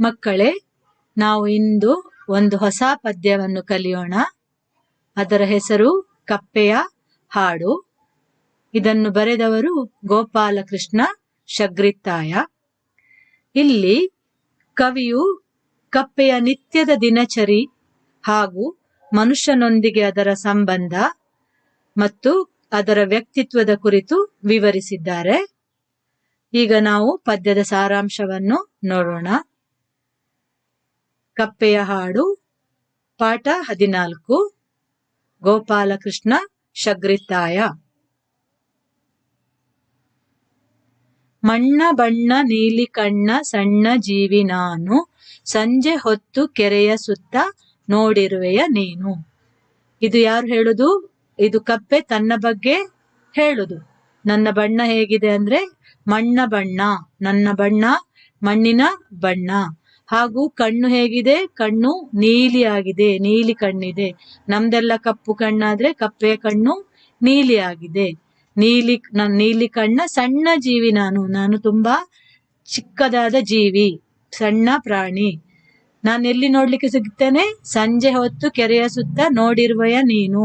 ಮಕ್ಕಳೇ, ನಾವು ಇಂದು ಒಂದು ಹೊಸ ಪದ್ಯವನ್ನು ಕಲಿಯೋಣ. ಅದರ ಹೆಸರು ಕಪ್ಪೆಯ ಹಾಡು. ಇದನ್ನು ಬರೆದವರು ಗೋಪಾಲಕೃಷ್ಣ ಶಗ್ರಿತ್ತಾಯ. ಇಲ್ಲಿ ಕವಿಯು ಕಪ್ಪೆಯ ನಿತ್ಯದ ದಿನಚರಿ ಹಾಗೂ ಮನುಷ್ಯನೊಂದಿಗೆ ಅದರ ಸಂಬಂಧ ಮತ್ತು ಅದರ ವ್ಯಕ್ತಿತ್ವದ ಕುರಿತು ವಿವರಿಸಿದ್ದಾರೆ. ಈಗ ನಾವು ಪದ್ಯದ ಸಾರಾಂಶವನ್ನು ನೋಡೋಣ. ಕಪ್ಪೆಯ ಹಾಡು ಪಾಠ ಹದಿನಾಲ್ಕು, ಗೋಪಾಲಕೃಷ್ಣ ಶಗ್ರಿತ್ತಾಯ. ಮಣ್ಣ ಬಣ್ಣ ನೀಲಿ ಕಣ್ಣ ಸಣ್ಣ ಜೀವಿ ನಾನು, ಸಂಜೆ ಹೊತ್ತು ಕೆರೆಯ ಸುತ್ತ ನೋಡಿರುವೆಯ ನೀನು. ಇದು ಯಾರು ಹೇಳುದು? ಇದು ಕಪ್ಪೆ ತನ್ನ ಬಗ್ಗೆ ಹೇಳುದು. ನನ್ನ ಬಣ್ಣ ಹೇಗಿದೆ ಅಂದ್ರೆ ಮಣ್ಣ ಬಣ್ಣ, ನನ್ನ ಬಣ್ಣ ಮಣ್ಣಿನ ಬಣ್ಣ. ಹಾಗೂ ಕಣ್ಣು ಹೇಗಿದೆ? ಕಣ್ಣು ನೀಲಿ ಆಗಿದೆ ನೀಲಿ ಕಣ್ಣಿದೆ. ನಮ್ದೆಲ್ಲ ಕಪ್ಪು ಕಣ್ಣಾದ್ರೆ ಕಪ್ಪೆ ಕಣ್ಣು ನೀಲಿ ಆಗಿದೆ ನೀಲಿ ನೀಲಿ ಕಣ್ಣ ಸಣ್ಣ ಜೀವಿ ನಾನು. ನಾನು ತುಂಬಾ ಚಿಕ್ಕದಾದ ಜೀವಿ, ಸಣ್ಣ ಪ್ರಾಣಿ. ನಾನು ಎಲ್ಲಿ ನೋಡ್ಲಿಕ್ಕೆ ಸಿಗ್ತೇನೆ ಸಂಜೆ ಹೊತ್ತು ಕೆರೆಯ ಸುತ್ತ ನೋಡಿರುವೆಯ ನೀನು.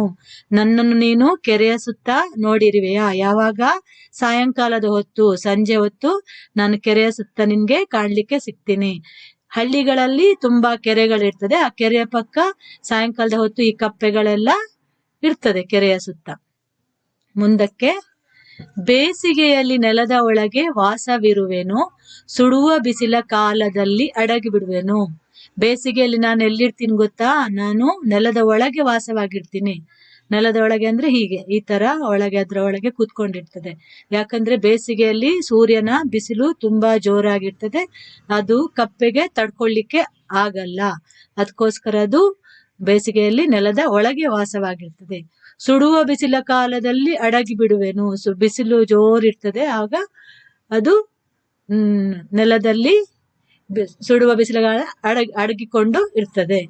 ನನ್ನನ್ನು ನೀನು ಕೆರೆಯ ಸುತ್ತ ನೋಡಿರುವೆಯ. ಯಾವಾಗ? ಸಾಯಂಕಾಲದ ಹೊತ್ತು, ಸಂಜೆ ಹೊತ್ತು ನಾನು ಕೆರೆಯ ಸುತ್ತ ನಿನ್ಗೆ ಕಾಣ್ಲಿಕ್ಕೆ ಸಿಗ್ತೀನಿ. ಹಳ್ಳಿಗಳಲ್ಲಿ ತುಂಬಾ ಕೆರೆಗಳಿರ್ತದೆ. ಆ ಕೆರೆಯ ಪಕ್ಕ ಸಾಯಂಕಾಲದ ಹೊತ್ತು ಈ ಕಪ್ಪೆಗಳೆಲ್ಲ ಇರ್ತದೆ ಕೆರೆಯ ಸುತ್ತ. ಮುಂದಕ್ಕೆ ಬೇಸಿಗೆಯಲ್ಲಿ ನೆಲದ ಒಳಗೆ ವಾಸವಿರುವೆನು. ಸುಡುವ ಬಿಸಿಲ ಕಾಲದಲ್ಲಿ ಅಡಗಿ ಬಿಡುವೆನು ಬೇಸಿಗೆಯಲ್ಲಿ ನಾನು ಎಲ್ಲಿರ್ತೀನಿ ಗೊತ್ತಾ? ನಾನು ನೆಲದ ಒಳಗೆ ವಾಸವಾಗಿರ್ತೀನಿ. ನೆಲದ ಒಳಗೆ ಅಂದ್ರೆ ಹೀಗೆ, ಈ ತರ ಒಳಗೆ ಅದ್ರ ಒಳಗೆ ಕೂತ್ಕೊಂಡಿರ್ತದೆ. ಯಾಕಂದ್ರೆ ಬೇಸಿಗೆಯಲ್ಲಿ ಸೂರ್ಯನ ಬಿಸಿಲು ತುಂಬಾ ಜೋರಾಗಿರ್ತದೆ. ಅದು ಕಪ್ಪೆಗೆ ತಡ್ಕೊಳ್ಳಿಕ್ಕೆ ಆಗಲ್ಲ. ಅದಕ್ಕೋಸ್ಕರ ಅದು ಬೇಸಿಗೆಯಲ್ಲಿ ನೆಲದ ಒಳಗೆ ವಾಸವಾಗಿರ್ತದೆ. ಸುಡುವ ಬಿಸಿಲ ಕಾಲದಲ್ಲಿ ಅಡಗಿ ಬಿಡುವೆನು. ಬಿಸಿಲು ಜೋರಿರ್ತದೆ. ಆಗ ಅದು ನೆಲದಲ್ಲಿ ಸುಡುವ ಬಿಸಿಲುಗಾಲ ಅಡಗಿ, ಅಡಗಿಕೊಂಡು ಇರ್ತದೆ.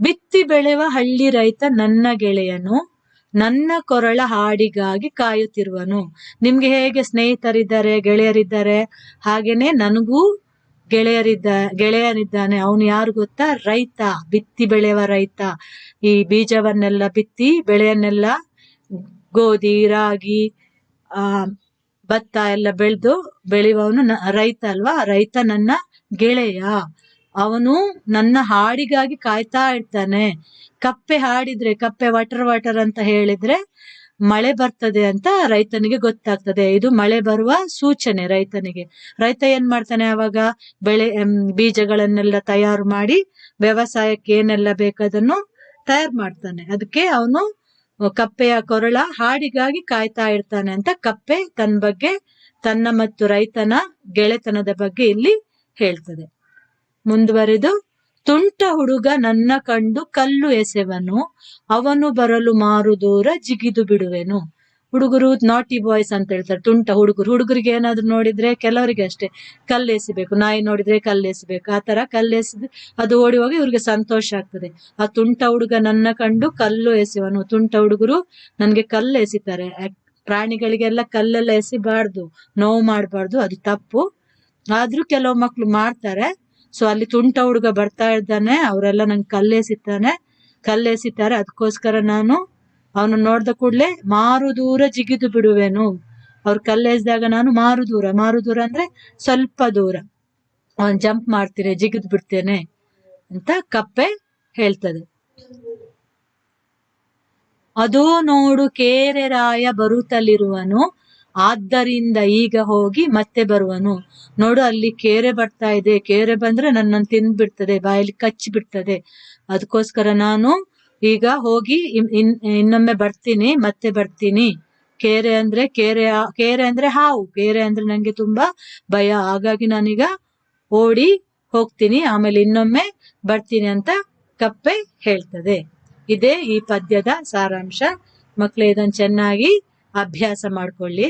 ಬಿತ್ತಿ ಬೆಳೆವ ಹಳ್ಳಿ ರೈತ ನನ್ನ ಗೆಳೆಯನು, ನನ್ನ ಕೊರಳ ಹಾಡಿಗಾಗಿ ಕಾಯುತ್ತಿರುವನು. ನಿಮ್ಗೆ ಹೇಗೆ ಸ್ನೇಹಿತರಿದ್ದಾರೆ, ಗೆಳೆಯರಿದ್ದಾರೆ? ಹಾಗೇನೆ ನನಗೂ ಗೆಳೆಯರಿದ್ದ, ಗೆಳೆಯನಿದ್ದಾನೆ. ಅವನು ಯಾರು ಗೊತ್ತಾ? ರೈತ, ಬಿತ್ತಿ ಬೆಳೆಯುವ ರೈತ. ಈ ಬೀಜವನ್ನೆಲ್ಲ ಬಿತ್ತಿ, ಬೆಳೆಯನ್ನೆಲ್ಲ ಗೋಧಿ, ರಾಗಿ, ಆ, ಭತ್ತ ಎಲ್ಲ ಬೆಳೆದು ಬೆಳೆಯುವವನು ರೈತ ಅಲ್ವಾ? ರೈತ ನನ್ನ ಗೆಳೆಯ. ಅವನು ನನ್ನ ಹಾಡಿಗಾಗಿ ಕಾಯ್ತಾ ಇರ್ತಾನೆ. ಕಪ್ಪೆ ಹಾಡಿದ್ರೆ ಕಪ್ಪೆ ವಾಟರ್ ವಾಟರ್ ಅಂತ ಹೇಳಿದ್ರೆ ಮಳೆ ಬರ್ತದೆ ಅಂತ ರೈತನಿಗೆ ಗೊತ್ತಾಗ್ತದೆ. ಇದು ಮಳೆ ಬರುವ ಸೂಚನೆ ರೈತನಿಗೆ. ರೈತ ಏನ್ ಮಾಡ್ತಾನೆ ಅವಾಗ ಬೆಳೆ ಬೀಜಗಳನ್ನೆಲ್ಲ ತಯಾರು ಮಾಡಿ ವ್ಯವಸಾಯಕ್ಕೆ ಏನೆಲ್ಲ ಬೇಕದನ್ನು ತಯಾರು ಮಾಡ್ತಾನೆ. ಅದಕ್ಕೆ ಅವನು ಕಪ್ಪೆಯ ಕೊರಳ ಹಾಡಿಗಾಗಿ ಕಾಯ್ತಾ ಇರ್ತಾನೆ ಅಂತ ಕಪ್ಪೆ ತನ್ನ ಬಗ್ಗೆ, ತನ್ನ ಮತ್ತು ರೈತನ ಗೆಳೆತನದ ಬಗ್ಗೆ ಇಲ್ಲಿ ಹೇಳ್ತದೆ. ಮುಂದುವರೆದು, ತುಂಟ ಹುಡುಗ ನನ್ನ ಕಂಡು ಕಲ್ಲು ಎಸೆವನು, ಅವನು ಬರಲು ಮಾರು ದೂರ ಜಿಗಿದು ಬಿಡುವೆನು. ಹುಡುಗರು ನಾಟಿ ಬಾಯ್ಸ್ ಅಂತ ಹೇಳ್ತಾರೆ, ತುಂಟ ಹುಡುಗರು. ಹುಡುಗರಿಗೆ ಏನಾದ್ರು ನೋಡಿದ್ರೆ ಕೆಲವರಿಗೆ ಅಷ್ಟೇ, ಕಲ್ಲು ಎಸಿಬೇಕು, ನಾಯಿ ನೋಡಿದ್ರೆ ಕಲ್ಲು ಎಸಿಬೇಕು, ಆ ತರ ಕಲ್ಲು ಎಸಿದ್ ಅದು ಓಡಿ ಹೋಗಿ ಇವ್ರಿಗೆ ಸಂತೋಷ ಆಗ್ತದೆ. ಆ ತುಂಟ ಹುಡುಗ ನನ್ನ ಕಂಡು ಕಲ್ಲು ಎಸೆವನು. ತುಂಟ ಹುಡುಗರು ನನ್ಗೆ ಕಲ್ಲು ಎಸಿತಾರೆ. ಪ್ರಾಣಿಗಳಿಗೆಲ್ಲ ಕಲ್ಲೆಲ್ಲ ಎಸಿಬಾರ್ದು, ನೋವು ಮಾಡಬಾರ್ದು, ಅದು ತಪ್ಪು. ಆದ್ರೂ ಕೆಲವು ಮಕ್ಳು ಮಾಡ್ತಾರೆ ಸೊ ಅಲ್ಲಿ ತುಂಟ ಹುಡುಗ ಬರ್ತಾ ಇದ್ದಾನೆ, ಅವರೆಲ್ಲ ನಂಗೆ ಕಲ್ಲೆಸಿತಾನೆ ಕಲ್ಲೆಸಿತಾರೆ ಅದಕ್ಕೋಸ್ಕರ ನಾನು ಅವನು ನೋಡ್ದ ಕೂಡಲೇ ಮಾರು ದೂರ ಜಿಗಿದು ಬಿಡುವೆನು. ಅವ್ರು ಕಲ್ಲೆಸ್ದಾಗ ನಾನು ಮಾರು ದೂರ. ಮಾರು ದೂರ ಅಂದ್ರೆ ಸ್ವಲ್ಪ ದೂರ. ಅವನ್ ಜಂಪ್ ಮಾಡ್ತೀನಿ ಜಿಗಿದು ಬಿಡ್ತೇನೆ ಅಂತ ಕಪ್ಪೆ ಹೇಳ್ತದೆ. ಅದೋ ನೋಡು, ಕೇರೆ ರಾಯ ಬರುತ್ತಲಿರುವನು. ಆದ್ದರಿಂದ ಈಗ ಹೋಗಿ ಮತ್ತೆ ಬರುವನು. ನೋಡು, ಅಲ್ಲಿ ಕೇರೆ ಬರ್ತಾ ಇದೆ. ಕೇರೆ ಬಂದ್ರೆ ನನ್ನನ್ನು ತಿಂದ್ಬಿಡ್ತದೆ, ಬಾಯಲ್ಲಿ ಕಚ್ಚಿ ಬಿಡ್ತದೆ ಅದಕ್ಕೋಸ್ಕರ ನಾನು ಈಗ ಹೋಗಿ ಇನ್- ಇನ್- ಇನ್ನೊಮ್ಮೆ ಬರ್ತೀನಿ, ಮತ್ತೆ ಬರ್ತೀನಿ. ಕೇರೆ ಅಂದ್ರೆ ಕೇರೆ ಕೇರೆ ಅಂದ್ರೆ ಹಾವು. ಕೇರೆ ಅಂದ್ರೆ ನಂಗೆ ತುಂಬಾ ಭಯ. ಹಾಗಾಗಿ ನಾನೀಗ ಓಡಿ ಹೋಗ್ತೀನಿ, ಆಮೇಲೆ ಇನ್ನೊಮ್ಮೆ ಬರ್ತೀನಿ ಅಂತ ಕಪ್ಪೆ ಹೇಳ್ತದೆ. ಇದೇ ಈ ಪದ್ಯದ ಸಾರಾಂಶ. ಮಕ್ಕಳು ಇದನ್ನು ಚೆನ್ನಾಗಿ ಅಭ್ಯಾಸ ಮಾಡ್ಕೊಳ್ಳಿ.